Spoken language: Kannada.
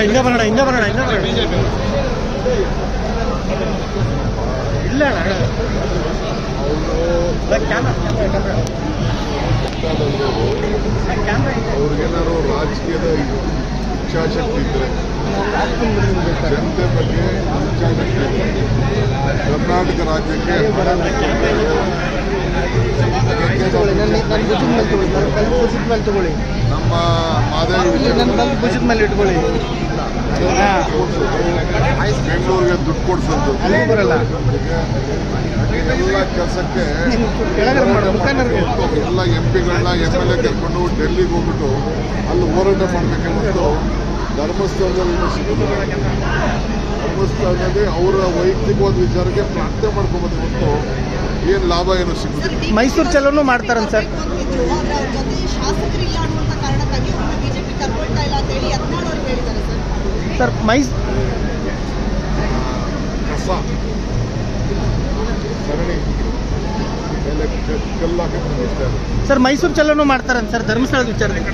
ಹಿಂದೆ ಬರೋಣ ಹಿಂದೆ ಬರೋಣ ಹಿಂದೆ ಬರೋಣ. ಇಲ್ಲ ಅಣ್ಣ. ಕ್ಯಾಮ್ರಾ ಕ್ಯಾಮ್ರಾ ಅವ್ರಿಗೇನಾದ್ರು ರಾಜಕೀಯದ ಇಚ್ಛಾಶಕ್ತಿ ಇದ್ರೆ ಜನತೆ ಬಗ್ಗೆ ಇಚ್ಛಾಶಕ್ತಿ ಇದ್ರೆ ಕರ್ನಾಟಕ ಮೇಲೆ ತಗೊಳ್ಳಿ. ನಮ್ಮ ಮಾದರಿ ನನ್ನ ಭುಜದ ಮೇಲೆ ಇಟ್ಕೊಳ್ಳಿ. ಬೆಂಗಳೂರಿಗೆ ದುಡ್ಡು ಕೊಡ್ಸೋದು. ಅಲ್ಲಿ ಬರಲ್ಲ. ಎಲ್ಲ ಕೆಲಸಕ್ಕೆ. ಎಲ್ಲ ಎಂ ಪಿಗಳನ್ನ ಎಂ ಎಲ್ ಎ ಕರ್ಕೊಂಡು ಡೆಲ್ಲಿಗೆ ಹೋಗ್ಬಿಟ್ಟು ಅಲ್ಲಿ ಹೋರಾಟ ಮಾಡಬೇಕೆ ಹೊರತು ಧರ್ಮಸ್ಥಳದಲ್ಲಿ ಧರ್ಮಸ್ಥಳದಲ್ಲಿ ಅವರ ವೈಯಕ್ತಿಕವಾದ ವಿಚಾರಕ್ಕೆ ಪ್ರಾರ್ಥನೆ ಮಾಡ್ಕೊಂಬಂದು ಹೊರತು ಏನು ಲಾಭ ಏನು ಸಿಗುತ್ತೆ ಮೈಸೂರು ಚಲೋನು ಮಾಡ್ತಾರಂತ ಸರ್. ಸರ್. ಸರ್ ಮೈಸ್ ಕಸ. ಸರ್ ಮೈಸೂರು ಚಲೋನು ಮಾಡ್ತಾರಂತ ಸರ್ ಧರ್ಮಸ್ಥಳದ ವಿಚಾರದಲ್ಲಿ.